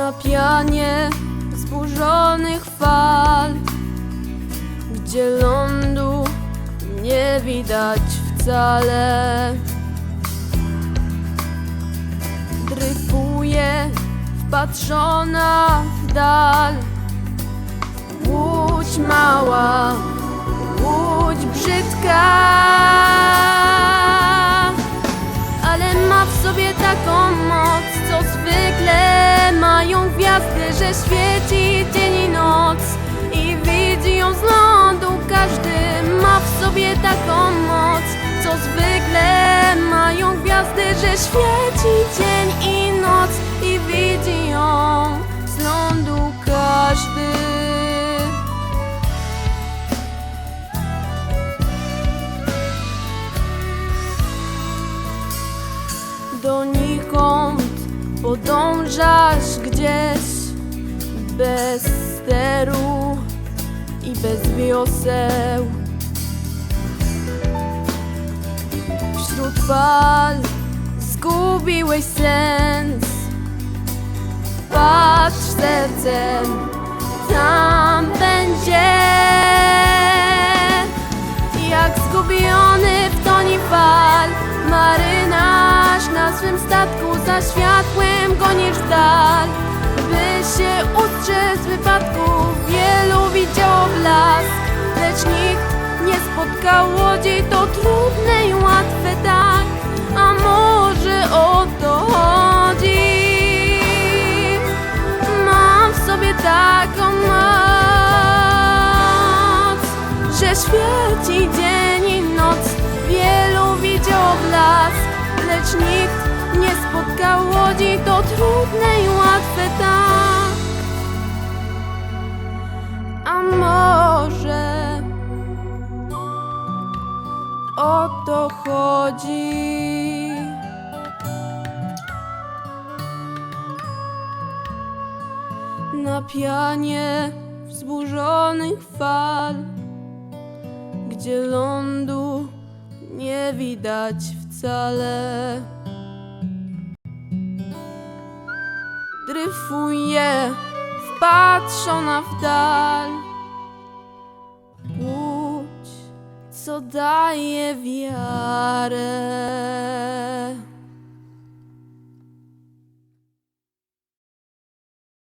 na pianie zburzonych fal, gdzie lądu nie widać wcale. Dryfuje wpatrzona w dal. Łódź mała, w sobie taką moc, co zwykle mają gwiazdy, że świeci dzień i noc i widzi ją z lądu każdy. Ma w sobie taką moc, co zwykle mają gwiazdy, że świeci Donikąd podążasz gdzieś bez steru i bez wioseł. Wśród fal zgubiłeś sens. Patrz sercem, tam łodzi To trudne i łatwe tak A może o to chodzi Mam w sobie taką moc że świeci dzień i noc. Wielu widział blask, lecz nikt nie spotkał łodzi. To trudne i łatwe to chodzi? Na pianie wzburzonych fal gdzie lądu nie widać wcale. Dryfuje wpatrzona w dal. saudade é.